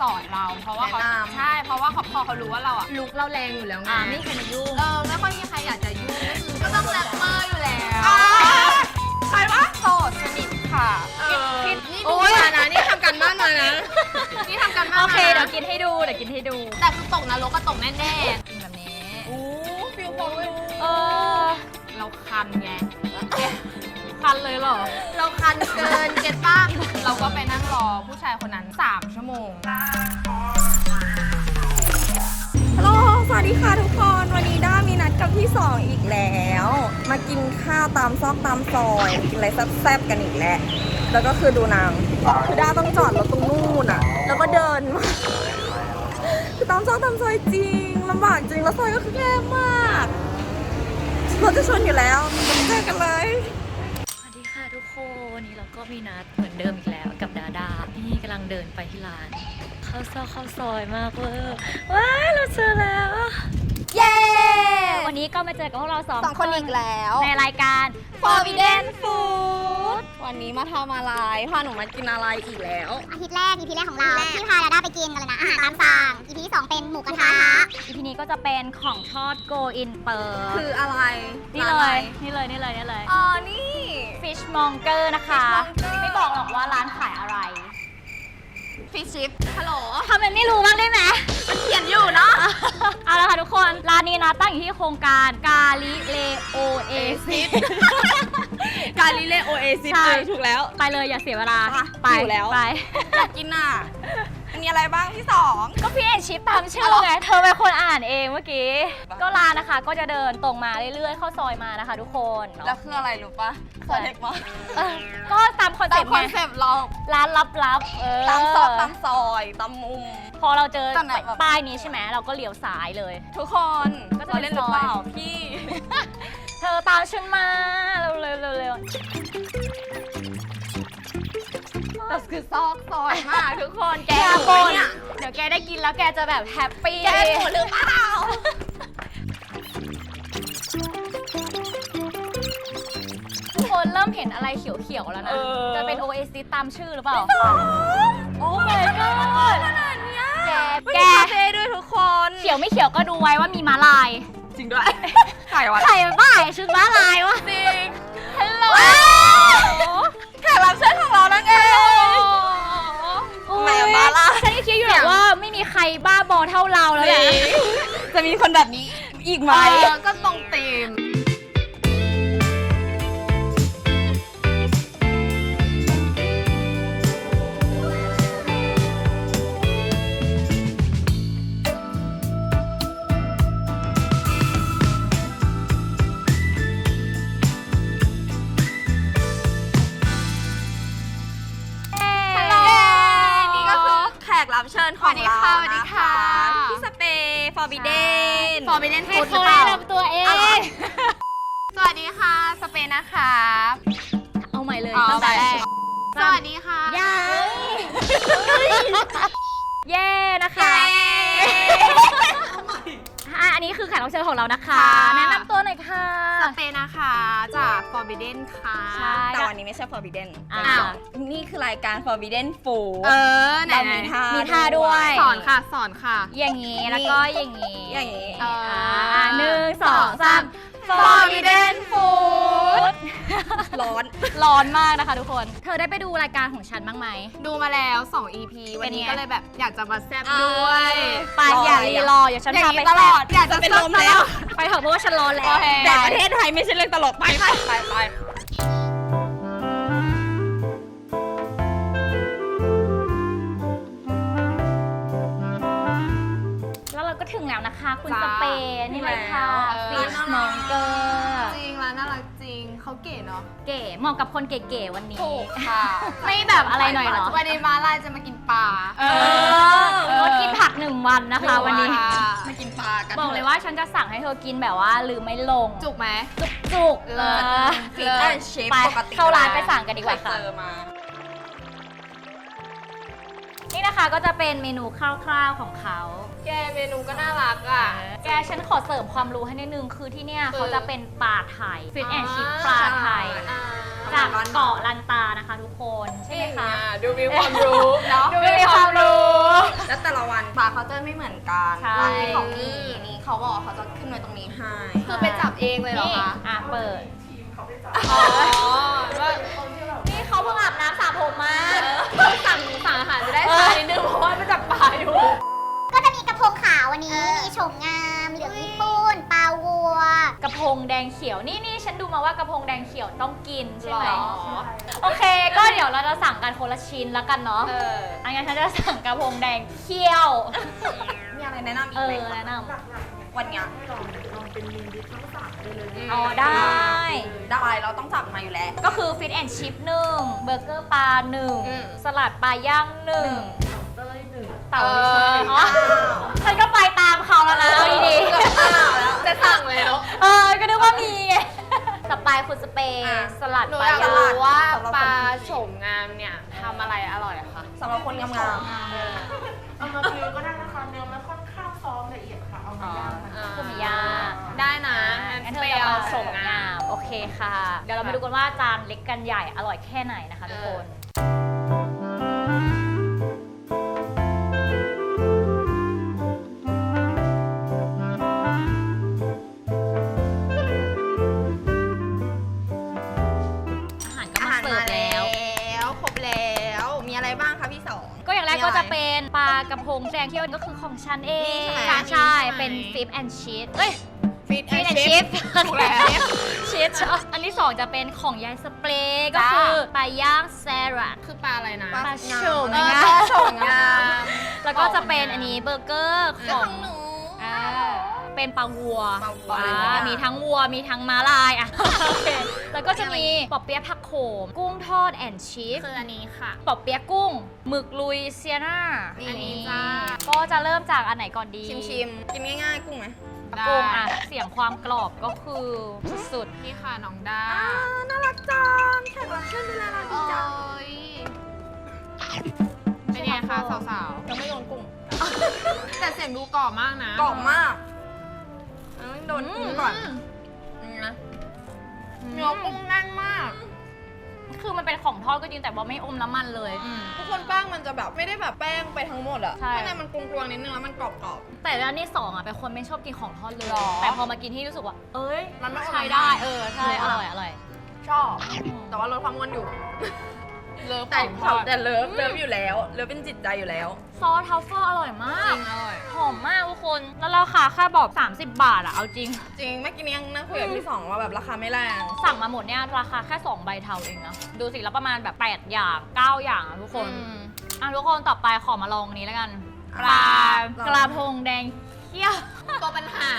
สอนเรา เพราะว่าเขาแนะนำ ใช่เพราะว่าเขาพอเขารู้ว่าเราอะลุกเราแรงอยู่แล้วไงอ่าไม่มีใครมายุ่งเออไม่ค่อยมีใครอยากจะยุ่งก็คือก็ต้องแรปเปอร์อยู่แล้วใครวะโสดสนิทค่ะเออคิดนี่โอ้ดูยมานะนี่ทำกันบ้านมานะ นี่ทำกันบ้านโอมาเคเดี๋ยวกินให้ดูเดี๋ยวกินให้ดูแต่คือตกนรกก็ตกแน่ๆกินแบบนี้อู้ฟิลพองดูเออเราคันไง คันเลยเหรอ เราคันเกินเก็ตป้าเราก็ไปนั่งรอผู้ชายคนนั้น 3 ชั่วโมง ฮัลโหล สวัสดีค่ะทุกคน วันนี้ด้ามีนัดกับพี่สองอีกแล้ว มากินข้าวตามซอกตามซอยมากินอะไรแซ่บๆกันอีกแล้ว แล้วก็คือดูนางคือด้าต้องจอดรถตรงนู่นอะ แล้วก็เดินมาคือตามซอกตามซอยจริงลำบากจริง แล้วซอยก็คือแคบมากรถจะชนอยู่แล้วเจอกันเลย สวัสดีค่ะทุกคน วันนี้เราก็มีนัดเหมือนเดิมอีกแล้วกับดาดานี่กำลังเดินไปที่ร้าน เข้าซอยเข้าซอยมากเวอร์ว้าเราเจอแล้ว เย้ วันนี้ก็มาเจอกับพวกเราสองสองคนอีกแล้ว ในรายการ Forbidden Food วันนี้มาทำอะไร พาหนูมากินอะไรอีกแล้ว อาทิตย์แรก EP แรกของเราที่พาดาด้าไปกินอะไรนะอาหารตามสั่ง EP ที่สองเป็นหมูกระทะ อีพีนี้ก็จะเป็นของทอด Go In เปิดคืออะไรนี่ร้าเลอะไรยนี่เลย นี่เลย นี่เลย อ๋อ นี่ Fish Monger นะคะ Fishmonger ไม่บอกหรอกว่าร้านขายอะไร ฟิชชิปฮัลโหลทำเป็นไม่รู้บ้างได้ไหมเขียนอยู่เนาะ เอาละค่ะทุกคน ร้านนี้นะตั้งอยู่ที่โครงการกาลิเลโอเอซิส กาลิเลโอเอซิสใช่ ถูกแล้ว ไปเลยอย่าเสียเวลา ไปอยู่แล้ว ไป อยากกินอะ มีอะไรบ้างที่สอง ก็พี่เอ็นชิปตามชื่อ๋ออเหรอไง เธอเป็นคนอ่านเองเมื่อกี้บ้าก็ร้านนะคะ ก็จะเดินตรงมาเรื่อยๆ เข้าซอยมานะคะทุกคนเนอะแล้วคืออะไรรู้ปะซอยเด็กมากเออก็ตามคอนตาเซ็มปต์คไงอนเซปต์เราร้านลับๆเออตามซอกตามซอยตามมุม พอเราเจอตอนไหนแบบ ป้ายนี้ใช่ไหมเราก็เลี้ยวซ้ายเลย ทุกคนก็จะเราเล่นหรือเปล่าซอยพี่ เธอตามฉันมาเร็วๆเร็ว แต่คือซอกซอยมากทุกคนแกๆอย่าหบ่นูนเนี่ยเดี๋ยวแกได้กินแล้วแกจะแบบแฮปปี้ แกหนูหรือเปล่า ทุกคนเริ่มเห็นอะไรเขียวๆแล้วนะ เออ จะเป็น Oasis ตามชื่อหรือเปล่า โอ้ my god ขนาดเนี้ยแกไม่แก มีคาเฟ่ด้วยทุกคนเขียวไม่เขียวก็ดูไว้ว่ามีม้าลาย จริงด้วยใครวะใครบ้าชุดม้าลายวะจริงฮัลโหลแขกรับเชิญของเรานั่นเอง แหมม้าลายฉันก็คิดอยู่แหละว่าไม่มีใครบ้าบอเท่าเราแล้วแหละ จะมีคนแบบนี้อีกไหม เออก็ตรงตีม ญของเราสวัสดีค่ะ พี่สเปย์ฟอร์บิเดนฟอร์บิเดนให้ฟูดหรืเขาอเปแนะล่านำตัวเอง สวัสดีค่ะ สเปนนะคะ เอาใหม่เลยอ๋อตั้งแต่แรกสวัสดีค่ะยังเย้นะคะ อะอันนี้คือแขกรับเชิญของเรานะคะ ค่ะ แนะนำตัวหน่อยค่ะ สเปนนะคะ จาก Forbidden ค่ะ ใช่ แต่วันนี้ไม่ใช่ Forbidden อ่านี่คือรายการ Forbidden Food เออไหนเราไหนมีท่ามีมีท่าด้วย สอนค่ะ สอนค่ะ อย่างนี้ แล้วก็อย่างนี้อย่างนี้ อ่าหนึ่งสองสาม Forbidden Food ร้อน ร้อนมากนะคะทุกคน เธอได้ไปดูรายการของฉันบ้างไหม ดูมาแล้ว 2 EP วันนี้เป็นไงก็เลยแบบอยากจะมาแซ่บอ่าด้วยไปอย่ารีรออย่าฉันอย่างพานี้ไปตลอดแซ่บอยากจะจะเป็นลมแซ่บแล้ว ไปเถอะเพราะว่าฉันร้อนแล้วโอเคแต่ประเทศไทยไม่ใช่เรื่องตลกไปไปไปไปแล้วเราก็ถึงแล้วนะคะ คุณจ้าสเปนนี่เลยค่ะเออฟิชมองเกอร์จริ เขาเก๋เนาะเก๋เหมาะกับคนเก๋ๆวันนี้ ถูกค่ะไม่แบบอะไรหน่อยเหรอ วันนี้มาลายจะมากินปลา เอองดกินผักหนึ่งวันนะคะ วันนี้ มากินปลากันบอกเลยว่าฉันจะสั่งให้เธอกินแบบว่าลืมไม่ลง จุกไหม จุกๆเลยฟิตแอนด์เชฟไปปกติเข้าร้านไปสั่งกันดีกว่าเคค่ะยเจอมานี่นะคะก็จะเป็นเมนูคร่าวๆของเขา แกเมนูก็น่ารักอะ แกฉันขอเสริมความรู้ให้นิดนึง คือที่เนี่ยคือเขาจะเป็นปลาไทยฟิตแอนชิพปลาไทย อ่าจากเกาะลันตานะคะทุกคนใช่ไหมคะ ดูมีความรู้เนาะดูมีความรู้ แล้วไม่เหมือนกันใช่ ร้านที่เขามีนี่เขาบอกว่าเขาจะขึ้นไว้ตรงนี้ให้ คือไปจับเองเลยเหรอนี่คะอะเปิด อ๋อว่านี่เขาเพิ่งอาบน้ำสระผมมาต้องสั่งสั่งอาหารจะได้ทานนิดนึงเพราะว่าไปจับปลาอยู่ ก็จะมีกระพงขาววันนี้ มีโฉมงามเหลืองญี่ปุ่นปลาวัว กระพงแดงเขียวนี่นี่ฉันดูมาว่ากระพงแดงเขียวต้องกินใช่ไหมหรอ โอเค ก็เดี๋ยวเราจะสั่งกันคนละชิ้นแล้วกันเนาะเอออันนี้นฉันจะสั่งกระพงแดงเคี่ยว มีอะไรแนะนำอีเอกไหมอคะแนะนวันเนี้ยำอ๋อได้ ได้เราต้องจับมาอยู่แล้ว ก็คือฟิตแอนชิพหนึ่งเบอร์เกอร์ปลาหนึ่งอืมสลัดปลาย่างหนึ่ง เต่าเอออ๋อ ฉันก็ไปตามเขาแล้วนะเอาดีจะสั่งแล้วๆเออ ก็นึกว่ามีไงสปายคุณสเปรย์อะ สลัดหนูปลาอยากย่างรู้ว่าสำหรับคนปลาโฉมงามเนี่ยทำอะไรอร่อยอะคะ สำหรับคนงามเอามาฟิวก็ได้นะคะเนื้อมันค่อนข้างซอฟต์ละเอียดค่ะ เอามาย่างนะคะ คุณมิยาได้นะงั้งั้นนเธไปอจะเอามาโฉมงาม โอเคค่ะ เดี๋ยวเรามาดูกันว่าจานเล็กกันใหญ่อร่อยแค่ไหนนะคะทุกคนอา เคี่ยวก็คือของฉันเองนี่ใช่ไหมใช่ใช่นี่ใช่ไหม เป็นฟิปแอนชีสเอ้ยฟิตฟิปแอนชิชีสถูกแล้ว ชีสอันที่สองจะเป็นของยายสเปรย์ก็จ้า คือปลาย่างแซรัดคือปลาอะไรนะปลาโฉมเอองามปลาโฉมงาม แล้วก็จะเป็นอันนี้เบอร์เกอร์ขแล้วองของหนูอ่า เป็นปลาวัวปลาวัวอ่าอะไรอย่างมีทั้งวัวมีทั้งม้าลายอะโอเคแล้วก็จะมีปอเปี๊ยะผักโขม กุ้งทอดแอนชีสคืออันนี้ค่ะ ปอเปี๊ยะกุ้งหมึกลุยเซียนานี่ อันนี้จ้าก็จะเริ่มจากอันไหนก่อนดีชิมชิมๆกินง่ายๆกุ้งไหมได้กุ้งอะเสียงความกรอบก็คือสุดนี่ค่ะน้องด้าอ่าน่ารักจังแขกรับเชิญดูแลเราดีโอ้จังยเป็นไงคะสาวยังไม่โดนกุ้ง ๆ แต่เสียงดูกรอบมากนะกรอบมาก เอาไม่โดนกุ้งก่อนมนี่นะเนื้อกุ้งแน่นมาก คือมันเป็นของทอดก็จริงแต่ว่าไม่อมน้ำมันเลย ทุกคนแป้งมันจะแบบไม่ได้แบบแป้งไปทั้งหมดอะใช่ ข้างในมันกลวงๆนิดนึงแล้วมันกรอบ แต่ร้านที่สองอะเป็นคนไม่ชอบกินของทอดเลย หรอแต่พอมากินที่รู้สึกว่า เอ้ยมันไม่ใช้อร่อยได้มากเออ ใช่ อร่อย อร่อยๆชอบ แต่ว่าลดความอ้วนอยู่ เลิฟขแต่องทเขาอดแต่เลิฟเลิฟอยู่แล้วเลิฟเป็นจิตใจอยู่แล้ว ซอสทัฟเฟิลอร่อยมาจกริงอร่อย หอมมากทุกคน แล้วราคาแค่บอก 30 บาทอะเอาจริง จริงเมื่อกี้นี้ยังนั่งคุยกับพี่สองว่าแบบราคาไม่แรง สั่งมาหมดเนี่ยราคาแค่ 2 ใบเทาเองนะ ดูสิแล้วประมาณแบบ 8 อย่าง 9 อย่างอะทุกคนอืมอะทุกคนต่อไปขอมาลองอันนี้แล้วกันปปลาลากระพงแดงเขียว ตัวปัญหา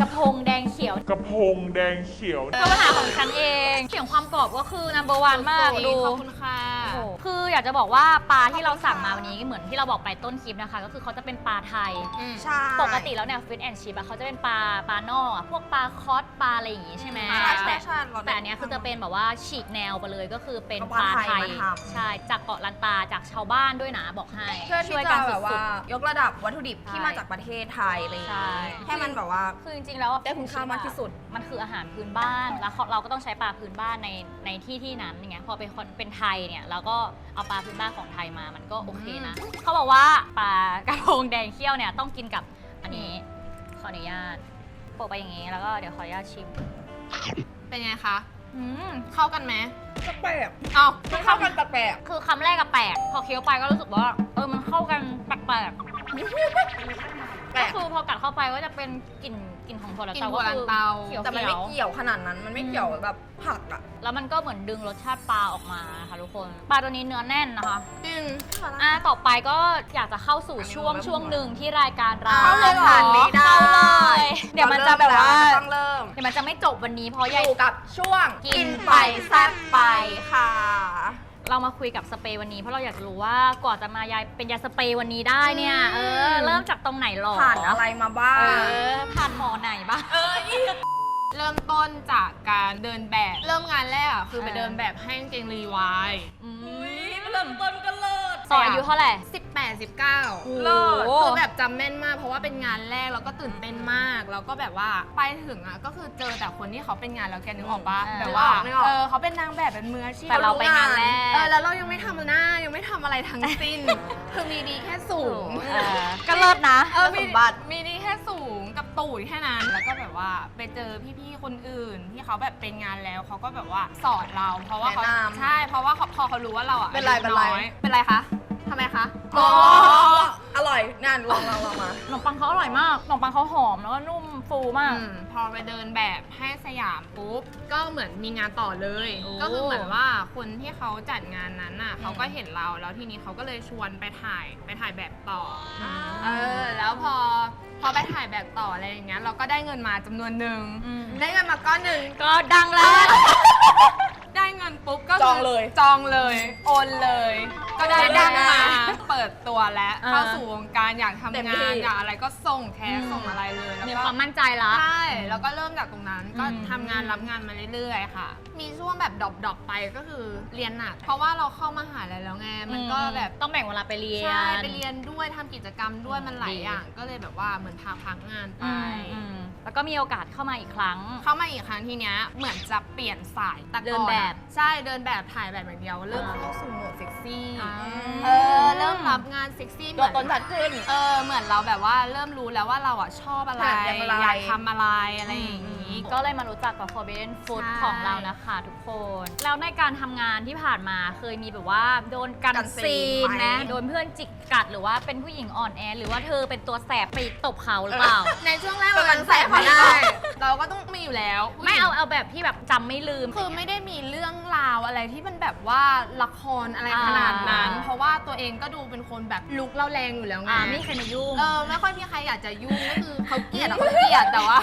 กระพงแดงเขียว กระพงแดงเขียว ตัวปัญหาของฉันเอง เสียงความกรอบก็คือ number one มากสุดๆดู ขอบคุณค่ะ โอ้โหคืออยากจะบอกว่าปลาที่เราสั่งมาวันนี้เหมือนที่เราบอกไปต้นคลิปนะคะ ก็คือเขาจะเป็นปลาไทยอืมใช่ ปกติแล้วเนี่ยฟิตแอนชิพอะเขาจะเป็นปลาปลานอกอะพวกปลาคอสปลาอะไรอย่างงี้ใช่ไหมใช่ใช่แต่ใช่เราได้แต่อันเนี้ยคือจะเป็นแบบว่าฉีกแนวไปเลยก็คือเป็นเอาปปลาลาไทไทยยมาทำ ใช่จากเกาะลันตาจากชาวบ้านด้วยนะบอกให้เพื่อที่ช่วยจะกันแบสุบว่าดยกระดับวัตถุดิบที่ใช่มาจากประเทศไทยอะไรอย่างใช่เงี้ยให้มันแบบว่าๆคือจริงๆแล้วอะได้คุณค่ามากที่สุด มันคืออาหารพื้นบ้านแล้วเราก็ต้องใช้ปลาพื้นบ้านในในที่ที่นั้นอย่างเงี้ยพอเป็นคนเป็นไทยเนี่ยเราก็เอาปลาพื้นบ้านของไทยมามันก็โอเคนะเขาบอกว่าปลากระพงแดงเขี้ยวเนี่ยต้องกินกับอันนี้ขออนุญาตโปะไปอย่างงี้แล้วก็เดี๋ยวขออนุญาตชิมเป็นไงคะอืมเข้ากันไหมแปลกเอ้าๆมันเข้ากันแปลกคือคำแรกกับแปลกพอเคี้ยวไปก็รู้สึกว่า เออมันเข้ากันแปลกๆ แปลๆก็กคือพอกัดเข้าไปก็จะเป็นกลิ่นกลิ่นของถั่วลันกินเตาหัวก็ลัคืนอ เตาเขียว แต่มันไม่เกี่ยวขนาดนั้น มันไม่เกี่ยวแบบผักอะแล้วมันก็เหมือนดึงรสชาติปลาออกมาค่ะทุกคนปลาตัวนี้เนื้อแน่นนะคะ จริง อะต่อไปก็อยากจะเข้าสู่ช่วงช่วงหนึ่งที่รายการเราเข้าเลยผ่านไม่ได้เข้าเลยเดี๋ยวมันจะแบบว่าต้องเริ่มเดี๋ยวมันจะไม่จบวันนี้เพราะอยายยู่กับช่วงกินไปแซ่บไปค่ะ เรามาคุยกับสเปรย์วันนี้เพราะเราอยากจะรู้ว่ากว่าจะมายายเป็นยาสเปรย์วันนี้ได้เนี่ยเออเริ่มจากตรงไหนหรอผ่านอะไรมาบ้าเองอผ่านหมอไหนบ้าง เริ่มต้นจากการเดินแบบ เริ่มงานแรกอะคือไปเออเดินแบบให้กางเกงรีวายอืมเริ่มต้นกันเลิศ สอยอายุเท่าไหร่ 18 89เลิศคือแบบจำแม่นมาก เพราะว่าเป็นงานแรกแล้วก็ตื่นเต้นมาก แล้วก็แบบว่าไปถึงอะก็คือเจอแต่คนที่เขาเป็นงานแล้วแกนึกออกปะอืมแบบว่านึกออก เออเขาเป็นนางแบบเป็นมืออาชีพแต่เราไปงานแรก เออแล้วเรายังไม่ทำหน้ายังไม่ทำอะไรทั้งสิ้น คือมีดีแค่สูงเออก็เลิศนะเออสมีมบัติ มีดีแค่สูงกับตูดแค่นั้น แล้วก็แบบว่าไปเจอพี่ๆคนอื่น ที่เขาแบบเป็นงานแล้วเขาก็แบบว่าสอนเรา เพราะว่าเขาแนะนำใช่เพราะว่าเขาพอเขารู้ว่าเราอะเป็นไรอายุเป็นไร อยเป็นไรคะ ทำไมคะอ๋ออร่อยงานลองลองลองมา ขนมปังเขาอร่อยมากขนมปังเขาหอมแล้วก็นุ่มฟูมาก อืมพอไปเดินแบบให้สยามปุ๊บ ก็เหมือนมีงานต่อเลย โอ้ก็คือเหมือนว่าคนที่เขาจัดงานนั้นน่ะเขาก็เห็นเราแล้วทีนี้เขาก็เลยชวนไปถ่ายไปถ่ายแบบต่ออเออแล้วพอพอไปถ่ายแบบต่ออะไรอย่างเงี้ยเราก็ได้เงินมาจำนวนหนึ่งอืม ได้เงินมาก้อนหนึ่งก็ดังแล้ว ได้เงินปุ๊บก็คืจองเลย จองเลย โอนเลย ก็ได้ได้ได้ได้มาเปิดตัวแล้วเออเข้าสู่วงการอยากทำเต็มงาที่นอยากอะไรก็ส่งแท้อืมส่งอะไรเลยแล้วมีก็ความมั่นใจละ ใช่ แล้วก็เริ่มจากตรงนั้น ก็อืม ทำงานรับงานมาเรื่อยๆ ค่ะ มีช่วงแบบดรอปๆไปก็คือเรียนหนัก เพราะว่าเราเข้ามาหาลัยแล้วไง มันก็แบบต้องแบ่งเวลาไปเรียน ใช่ไปเรียนด้วยทำกิจกรรมด้วย มันหลายดี อย่าง ก็เลยแบบว่าเหมือนพาพักงานไป อืมอืมแล้วก็มีโอกาสเข้ามาอีกครั้ง เข้ามาอีกครั้งทีเนี้ย เหมือนจะเปลี่ยนสายแต่ก่อเดินแบบใช่ เดินแบบถ่ายแบบอย่างเดียว เริ่มเข้าสู่โหมดเซ็กซี่ อ่าเออเริ่มรับงานเซ็กซี่เหตัวมือนตนชัดขึ้น เออเหมือนเราแบบว่าเริ่มรู้แล้วว่าเราอะชอบอะไรอยากทำอะไรอยากทำอะไรอะไรอย่าง นี้ก็เลยมารู้จักกับ Forbidden Food ใช่ ของเรานะคะ ทุกคน แล้วในการทำงานที่ผ่านมาเคยมีแบบว่าโดนกันกันซีซีนนไหม นะโดนเพื่อนจิกกัดหรือว่าเป็นผู้หญิงอ่อนแอ หรือว่าเธอเป็นตัวแสบไปตบเขาหรือเปล่า ในช่วงแรกแต่เรามัยันงแสแสบบไม่ไม่ได้ได้ เราก็ต้องมีอยู่แล้วไม่เอาเอาแบบที่แบบจำไม่ลืม คือไม่ได้มีเรื่องราวอะไรที่มันแบบว่าละครอะไรขนาดนั้น อ่า เพราะว่าตัวเองก็ดูเป็นคนแบบลุกเล่าแรงอยู่แล้วไงอ่าไม่มีใครมายุ่ง เออไม่ค่อยมีใครอยากจะยุ่งก็คือเขาเกลียดอะเขาเกลียดแต่ว่า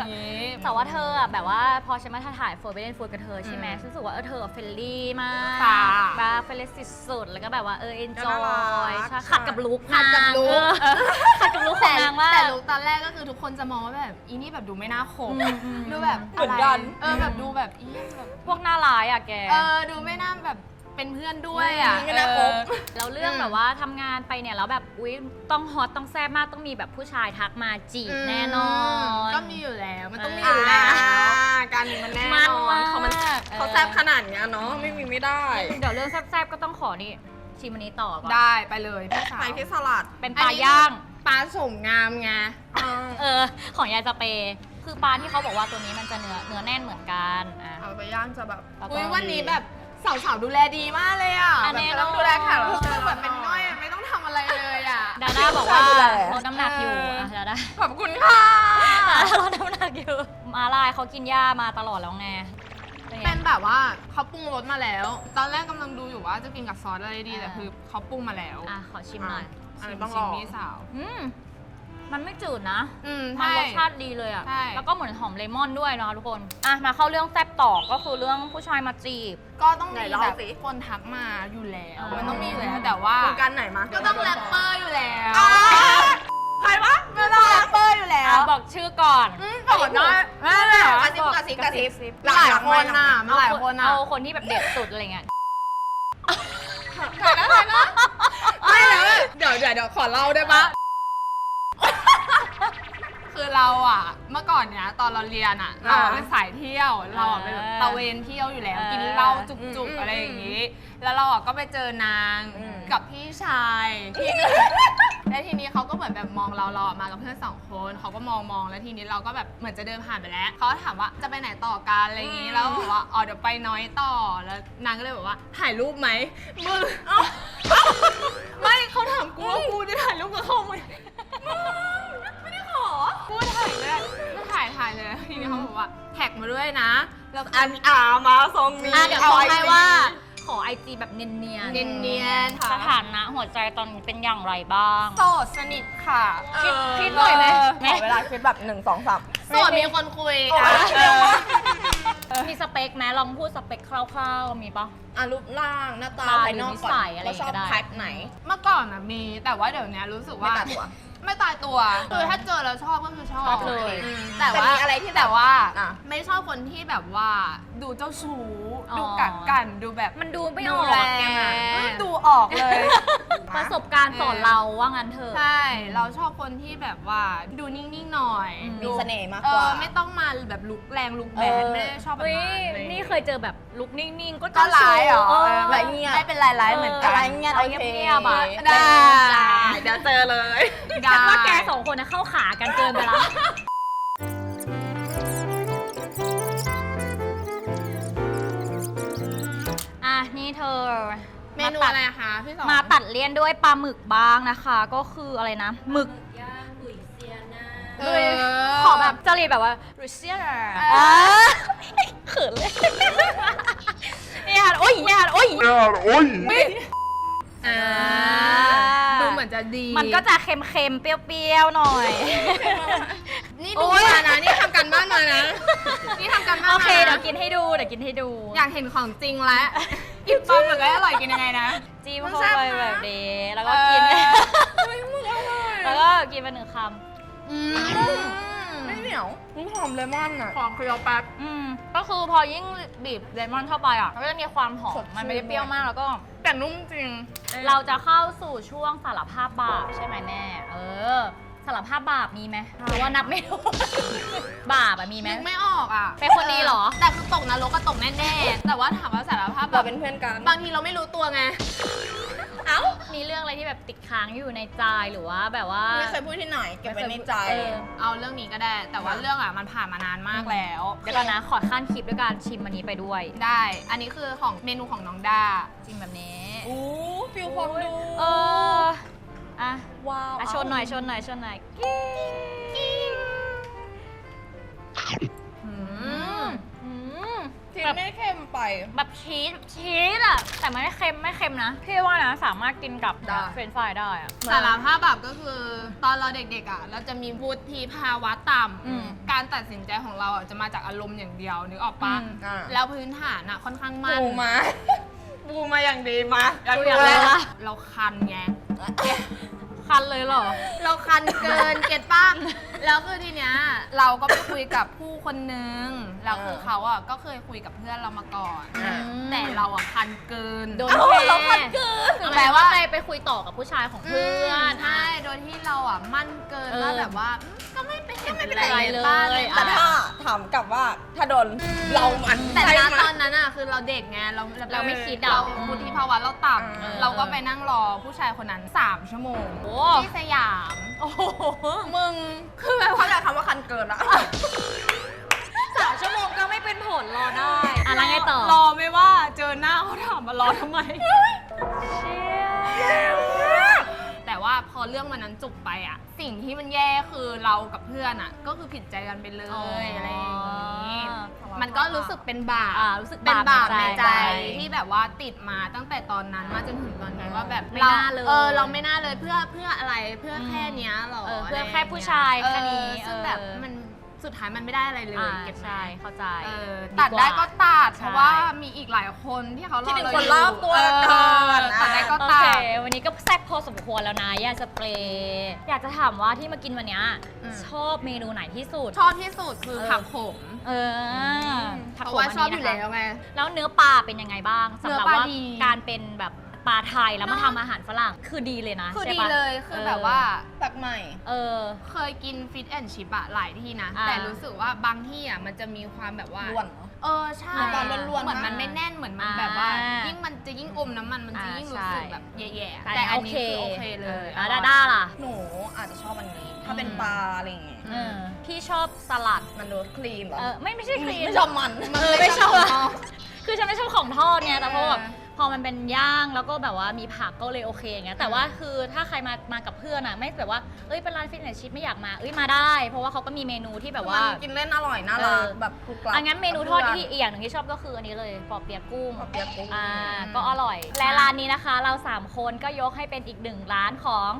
อ๋อออะไรอย่างงี้ แต่ว่าเธออะแบบว่าพอฉันมาถ่าย Forbidden Food กับเธอใช่ไหมอืมฉันรู้สึกว่าเออเธอเฟรนลี่มากค่ะแบบเฟรนลี่สุดๆแล้วก็แบบว่าเออก็น่ารั enjoy กใช่ใช่ขัดกับลุคขัดกับลุคนางเออขัดกับลุคของนางมาก แต่ลุกตอนแรกก็คือทุกคนจะมองว่าแบบอีนี่แบบดูไม่น่าคบอืมอืมดูแบบเหมือนกัน เออแบบดูแบบอีแบบพวกหน้าร้ายอะแก เออดูไม่น่าแบบ เป็นเพื่อนด้วยอะไม่น่าคบ เออแล้วเรื่องอืมแบบว่าทำงานไปเนี่ยแล้วแบบอุ๊ยต้องฮอตต้องแซ่บมากต้องมีแบบผู้ชายทักมาจีบแน่นอน ก็มีอยู่แล้วมันต้องมีเอออยู่แล้วการมีมันแน่มันนอนเขามันมากเขาเออแซบขนาดเนี้ยเนาะไม่มีไม่ได้เดี๋ยวเรื่องแซ่บๆก็ต้องขอนี่ชิมอันนี้ต่อก่อนได้ไปเลยพี่สาวไปที่สลัดเป็นปลาย่าง ปลาสมงามไงเออ ของยายจะเปย์คือปลาที่เขาบอกว่าตัวนี้มันจะเนื้อเนื้อแน่นเหมือนกันอะ เอาไปย่างจะแบบแล้วก็ อุ้ยวันนี้แบบ สาวๆดูแลดีมากเลยอะอะแบบแน่นอนต้องดูแลแขกรับเชิญแบบเป็นง่อยอะไม่ต้องทำอะไรเลยอะ ดาด้าบอกว่าดูแล ลดน้ำหนักอยู่เอออะดาด้าขอบคุณค่ะ ลดน้ำหนักอยู่ มาลายเขากินหญ้ามาตลอดแล้วไงเป็นไง เป็นแบบว่าเขาปรุงรสมาแล้ว ตอนแรกกำลังดูอยู่ว่าจะกินกับซอสอะไรดีอ่าแต่คือเขาปรุงมาแล้วอะขอชิมหน่อยอันชินี้มต้องชิลมองพี่สาว อืม มันไม่จืดนะ อืมมันใช่ รสชาติดีเลยอะใช่ แล้วก็เหมือนหอมเลมอนด้วยเนาะทุกคน อะ มาเข้าเรื่องแซ่บต่อ ก็คือเรื่องผู้ชายมาจีบ ก็ต้องไหนมีเล่าแบบสิ คนทักมาอยู่แล้วอ๋อมันต้องมีอยู่แล้วแต่ว่าโครงการไหนมาก็ต้องแรปเปอร์อยู่แล้วอ่าใครวะก็ต้องแรปเปอร์อยู่แล้อะวบอกชื่อก่อนอืมบอกได้ไม่ไม่กระซิบกระซิบกระซิบหลายคนน่ะมันหลายคนอะเอาคนที่แบบเด็ดสุดอะไรเงี้ยไม่แล้วเดี๋ยวเดี๋ยวเดี๋ยวขอเล่าได้ปะ คือเราอะ เมื่อก่อนเนี้ยตอนเราเรียนอะเราอะเป็นสายเที่ยว เราอะเป็นแบบตะเวนเที่ยวอยู่แล้วกินเหล้าจุกๆอะไรอย่างงี้ แล้วเราอะก็ไปเจอนางกับพี่ชายที่แล้วทีนี้เขาก็เหมือนแบบมองเราเราอะมากับเพื่อนสองคนเขาก็มองมองแล้วทีนี้เราก็แบบเหมือนจะเดินผ่านไปแล้วเขาก็ถามว่าจะไปไหนต่อกันอะไรอย่างงี้แล้วก็บอกว่าอ๋อเดี๋ยวไปน้อยต่อแล้วนางก็เลยบอกว่าถ่ายรูปไหมมึงไม่เขาถามกูว่ากูจะถ่ายรูปกับเขาไหมไม่ ถ่ายถ่ายเลยทีนี้เขาบอกว่าแท็กมาด้วยนะ แล้วอันอามาทรงนี้อะเดี๋ยวขอให้ว่า ขอไอจีแบบเนียนเนียนๆๆค่ะสถานะหัวใจตอนนี้เป็นอย่างไรบ้าง โสดสนิทค่ะคิดคิดหน่อยไหมขอเวลาคิดแบบหนึ่งสองสาม โสดมีคนคุยโอ้ย อะมีสเปคไหมลองพูดสเปคคร่าวๆ มีปะ อะรูปร่างหน้าตาตาภายนอกหรือนิก่อนสัยอะไรว่าชอบก็ได้แพ็คไหน เมื่อก่อนอะมีแต่ว่าเดี๋ยวนี้รู้สึกไม่ว่า ตัดตัว ไม่ตายตัวคือถ้าเจอแล้วชอบก็คือชอบชอบเลย อืมแต่แต่ว่ามีอะไรที่แบบแต่ว่า อะ ไม่ชอบคนที่แบบว่าดูเจ้าชู้อ๋อ ดูกักกันดูแบบมันดูไม่อดูอกแรแกงดูออกเลย ประสบการณ์สอนเราว่างั้นเถอะ ใช่ เราชอบคนที่แบบว่าดูนิ่งๆหน่อยอืม มีดูเสน่ห์มากเอกว่า อไม่ต้องมาแบบลุกแรงลุกแบดเออ ไม่ได้ชอบแบบเฮ้ยนั้นเลยนี่เคยเจอแบบลุกนิ่งๆ ก็ก็ร้ายเหรอเอเอออแบบ เงียบไม่เป็นไรร้ายเหมือนกันอะไรเงี้ยเอาโอเคเงียบๆอะได้ เดี๋ยวเจอเลยได้ฉันว่าแกสองคนนะเข้าขากันเกินไปละอะนี่เธอ เมนูอะไรคะพี่สองมาตัดเลี่ยนด้วยปลาหมึกบ้างนะคะ ก็คืออะไรนะหมึกเออขอแบบจริตแบบว่ารูเซียนเออเขินเลย เนี่ยโอ้ยเนี่ยโอ้ยอ่าดูเหมือนจะดีมันก็จะเค็มๆ เปรี้ยวๆ หน่อย นี่ดูมานะนี่ทำกันบ้านมานะ นี่ทำกันบ้านโอมาเคเดี๋ยวกินให้ดูเดี๋ยวกินให้ดูอยากเห็นของจริงแล้วกินปลาหมึกแล้วอร่อยกินยังไงนะ จิ้มเข้าไปแบบนี้แล้วก็กินเออ แล้วก็กินไปหนึ่งคอืมไม่เหนียว มันหอมเลมอนอะของเคียวแป๊บำอืมก็คือพอยิ่งบีบเลมอนเข้าไปอะมันก็จะมีความหอสมดชื่น มันไม่ได้เปรี้ยวมากแล้วก็ แต่นุ่มจริงเราจะเข้าสู่ช่วงสารภาพบาปใช่ไหมแม่ เออ สารภาพบาปมีไหมหรือว่านับไม่ถูก บาปอะมีไหม นึกไม่ออกอะเป็นคนดีเหรอ แต่คือตกนรกก็ตกแน่ๆ แต่ว่าถามว่าสารภาพแบเราบเป็นเพื่อนกัน บางทีเราไม่รู้ตัวไง เอ้ามีเรื่องอะไรที่แบบติดค้างอยู่ในใจหรือว่าแบบว่า ไม่เคยพูดที่ไหนเก็บไว้ในใจ เออ เอาเรื่องนี้ก็ได้ แต่ว่าเรื่องอะมันผ่านมานานมากแล้วเดี๋ยวก่อนนะขอขั้นคลิปด้วยการชิมอันนี้ไปด้วย ได้ อันนี้คือของเมนูของน้องด้าชิมแบบนี้ อู้ฟิลความดูเอออะว้าวอะชนหน่อยชนหน่อยชนหน่อยอืมอื มที่ไม่เค็มไป แบบชีสชีสอะแต่มันไม่เค็มไม่เค็มนะพี่ว่านะสามารถกินกับได้ เฟรนช์ฟรายได้อะสารภาพแบบก็คือ ตอนเราเด็กๆอะ เราจะมีวุฒิภาวะต่อืมำการตัดสินใจของเราอะจะมาจากอารมณ์อย่างเดียวนึกออกปะอืม อ่า แล้วพื้นฐานอะค่อนข้างมั่นบูมาบูมาอย่างดีมาดูอยากรู้ละเราคันไงคันเลยเหรอ เราคันเกิน เก็ตป้า แล้วคือทีเนี้ยเราก็ไปคุยกับผู้คนนึงแล้วคือเขาอะก็เคยคุยกับเพื่อนเรามาก่อน อ่า แต่เราอะคันเกินโดนเอ้าแค่เราคันเกิน แปลว่าไปไปคุยต่อกับผู้ชายของเพื่อนใช่โดยที่เราอะมั่นเกินเออว่าแบบว่าอืมก็ไม่เป็นไม่เป็นไรไรเลยป้าเลยแต่ถ้าถามกลับว่าถ้าโดนเรามันแต่ใช่ณไหม ตอนนั้นอะคือเราเด็กไงเราเราไม่คิดอะเราวุฒิภาวะเราต่เออำเราก็ไปนั่งรอผู้ชายคนนั้น 3 ชั่วโมงโอ้ที่สยาม โอ้โห มึง คือแบบเข้าใจคำว่าคันเกินละสามชั่วโมงก็ไม่เป็นผลรอได้อะแล้วไงต่อรอไม่ว่าเจอหน้าเขาถามมารอทำไม เชี่ยแต่ว่าพอเรื่องวันนั้นจบไปอะสิ่งที่มันแย่คือเรากับเพื่อนอะก็คือผิดใจกันไปเลยอะไรอย่างนี้ มันก็รู้สึกเป็นบาปอ่ารู้สึกเป็นบาปในใจใจที่แบบว่าติดมาตั้งแต่ตอนนั้นมาจนถึงตอนนี้ว่าแบบไม่เราน่าเลยเออเราไม่น่าเลยเพื่อเพื่ออะไรเพื่อแค่เนี้ยหรอเออเพื่ออะไรแค่ผู้ชายแค่นี้เออซึ่งเออแบบมันสุดท้ายมันไม่ได้อะไรเลยอ่าเก็ตไหมใช่เข้าใจเออตัดได้ก็ตัดเพราะใช่ว่ามีอีกหลายคนที่เขารอที่เป็นเราคนอยู่รอบตัวเออก่อนตัดได้ก็โอตัเคดวันนี้ก็แซ่บพอสมควรแล้วนะยาสเปรย์อยากจะถามว่าที่มากินวันเนี้ยอืมชอบเมนูไหนที่สุด ชอบที่สุดคือเออผักขม เออเพราะว่าชอบอยู่ผักโขมนนี้แล้นะคะวไง แล้วเนื้อปลาเป็นยังไงบ้างสำหรับเนื้อปลาว่าดี การเป็นแบบปลาไทยแล้วมาทำอาหารฝรั่งคือดีเลยนะคือใช่ดีปะ เลยคือเออแบบว่าแบบใหม่ เออ เคยกินฟิตแอนชิปอะหลายที่นะ อ่าแต่รู้สึกว่าบางที่อะมันจะมีความแบบว่า ล้วนเหรอเออใช่มีความล้วนๆเหมือนมากมันไม่แน่นเหมือนมันอ่าแบบว่ายิ่งมัน จะยิ่งอมน้ำมันมันจะอ่ายิ่งรู้ใช่สึกแบบแย่ๆ แต่แต่อันโอนี้เคคือโอเคเลยอะอร่ดาอยด้าล่ะ หนูอาจจะชอบอันนี้ ถ้าเป็นอืมปลาอะไรอย่างเงี้ยเออพี่ชอบสลัดมันดูคลีนเหรอเออไม่ไม่ใช่ครีมไม่ชอบมันเออไม่ชอบชอบคือฉันไม่ชอบของทอดไงแต่พอแบบเออ พอมันเป็นย่างแล้วก็แบบว่ามีผักก็เลยโอเคอย่างเงี้ยแต่ว่าคือถ้าใครมามากับเพื่อนอะไม่แบบว่าเอ้ยเป็นร้านฟิตเนสชิพไม่อยากมาเอ้ยมาได้ เพราะว่าเขาก็มีเมนูที่แบบว่ามันกินเล่นอร่อยน่ารักเออ แบบกรุบกรับอันงั้นเมนูทอดที่อีกอย่างหนึ่งที่ชอบก็คืออันนี้เลยปอเปียกกุ้ง ปอเปี๊ยะกุ้ง อ่าก็อร่อย และร้านนี้นะคะ เรา 3 คนก็ยกให้เป็นอีกหนึ่งร้านของ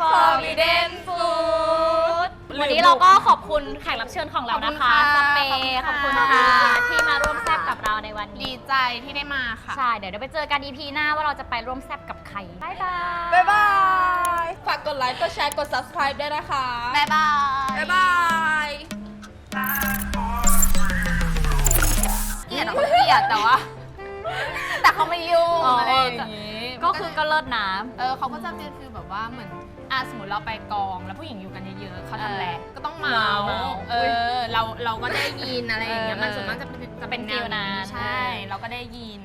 Forbidden Food วันนี้เราก็ขอบคุณแขกรับเชิญของเรานะคะขสอบคุณค่ะเปย์ขอบคุณขอบคุณค่ะ ค่ะ ที่มาร่วมแซ่บ กับเราในวันดีนี้ใจที่ได้มาค่ะ ใช่เดี๋ยวเราไปเจอกัน EP หน้าว่าเราจะไปร่วมแซ่บกับใครบ๊ายบาย บ๊ายบาย ฝากกดไลค์ กดแชร์ กด subscribe ด้วยนะคะ บ๊ายบาย บ๊ายบายเกลียดอะเขาเกลียดแต่ว่า แต่เขาไม่ยุ่งอ๋อออะไรอย่างงี้ก็คือก็เลิศน้เออเขาก็จะเป็นฟีลแบบว่าเหมือน อะสมมติเราไปกองแล้วผู้หญิงอยู่กันเยอะๆเขาทำอะไรก็ต้องเมาเมา เออเราเราก็ได้ยินอะไรอย่างเงี้ยเออมันส่วนมากจะเป็นจะเป็นเป็นฟีลนั้นใช่ เราก็ได้ยิน